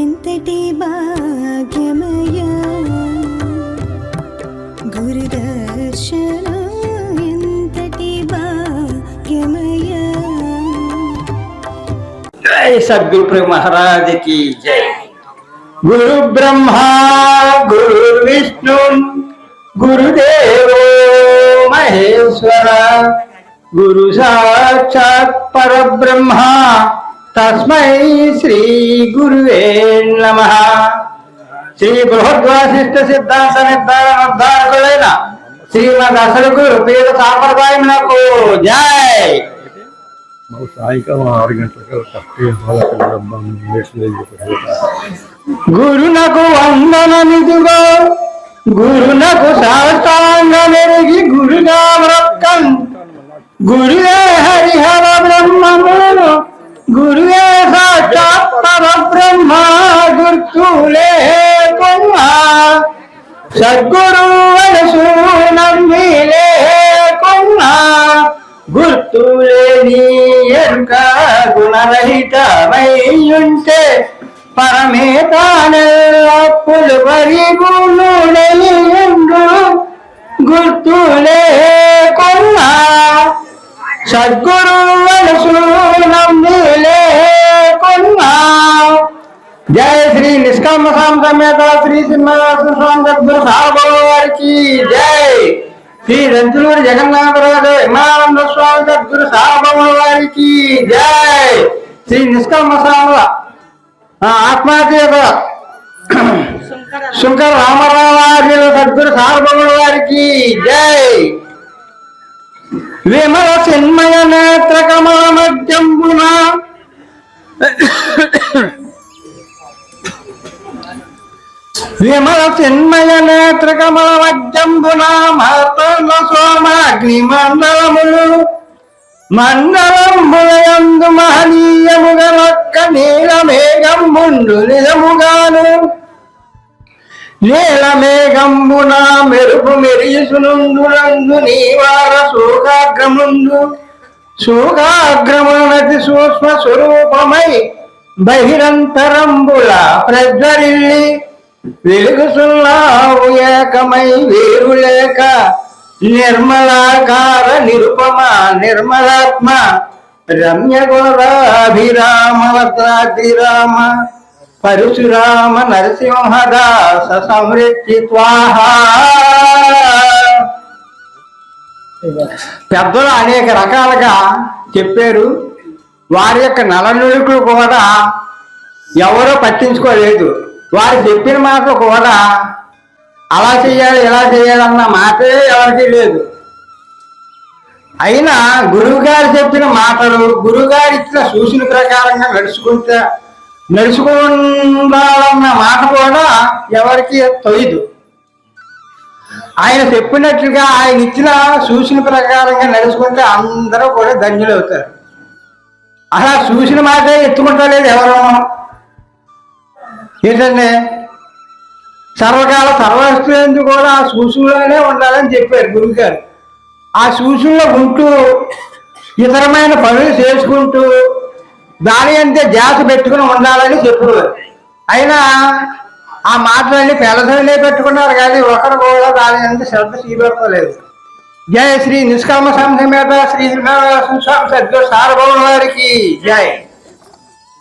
ఎంతటి బా जय सदगुरु महाराज की जय। गुरु ब्रह्मा गुरु विष्णु गुरुदेव महेश्वरा, गुरु साक्षात पर ब्रह्मा तस्म श्री गुरु नम। श्री बृहद्वाशिष्ट सिद्धांत निर्धारण श्रीमद असल गुरु पेद सांप्रदाय को जय। సాయంకాలం ఆరు గంటలకు కరెక్ట్గా వాళ్ళకి మెసేజ్ గురునకు వందనమిదిగో గురునకు శాస్త్రాంగ మెరిగి గురుగా వ్రక్కం గురువే హరిహర బ్రహ్మమును గురువే సాక్షాత్ పరబ్రహ్మ గుర్తులే కొమ్మ సద్గురు వలసు గుణరహితమయ్యుంటే పరమే తానెల్లప్పులు పరిగుణుడైండు గుర్తులే కొన్నా సద్గురు వలసు నమ్మిలే కొన్నా జయ శ్రీ నిష్కామ సామ సమేత శ్రీ సింహాసన స్వామి సద్గురు సార్వభౌమ వారికి జై శ్రీ రంతులూరి జగన్నాథరాజు హిమానంద స్వామి సద్గురు సార్వభౌమ వారికి జై శ్రీ నిష్కామ సామ ఆత్మహత్య శంకర రామరావార్యుల సద్గురు సార్వభౌమ వారికి జై. విమల చిన్మయ నేత్ర కమల మధ్యంబున. విమల చిన్మయ నేత్ర కమల మధ్యంబున. మహతన సోమాగ్ని మండలములు మండలంబులయందు నీల మేఘం నిజముగాను నీల మేఘంబున మెరుపు మెరియుసునుందులందు నీవార శోకాగ్రముందు శోకాగ్రమునతి సూక్ష్మ స్వరూపమై బహిరంతరంబుల ప్రజ్వరిల్లి వెలుగుసున్నావు ఏకమై వేరు లేక నిర్మలాకార నిరుపమ నిర్మలాత్మ రమ్య గుణరాభిరామవతాభిరామ పరశురామ నరసింహదాస సమృద్ధి పెద్దలు అనేక రకాలుగా చెప్పారు. వారి యొక్క నలనుడుకులు కూడా ఎవరో పట్టించుకోలేదు. వారు చెప్పిన మాట కూడా అలా చేయాలి ఇలా చేయాలన్న మాటే ఎవరికి లేదు. అయినా గురువుగారు చెప్పిన మాటలు గురువుగారు ఇచ్చిన సూచన ప్రకారంగా నడుచుకుంటే నడుచుకుండాలన్న మాట కూడా ఎవరికి తొయ్యదు. ఆయన చెప్పినట్లుగా ఆయన ఇచ్చిన సూచన ప్రకారంగా నడుచుకుంటే అందరూ కూడా ధన్యులు అవుతారు. అలా చూసిన మాటే ఎత్తుకుంటలేదు ఎవరు? ఏంటంటే సర్వకాల సర్వస్తు కూడా ఆ సూచనలోనే ఉండాలని చెప్పారు గురువు గారు ఆ సూచనలో ఉంటూ ఇతరమైన పనులు చేసుకుంటూ దాని అంతే జాత పెట్టుకుని ఉండాలని చెప్పేవారు అయినా ఆ మాటలన్నీ పెళ్ళసలే పెట్టుకున్నారు కానీ ఒకరు కూడా దాని అంత శ్రద్ధ చూపెడతలేదు జయ శ్రీ నిష్కామ సంఘమేత శ్రీ శ్రీనివాస స్వామి సద్గురు సార్వభౌమ వారికి. జయ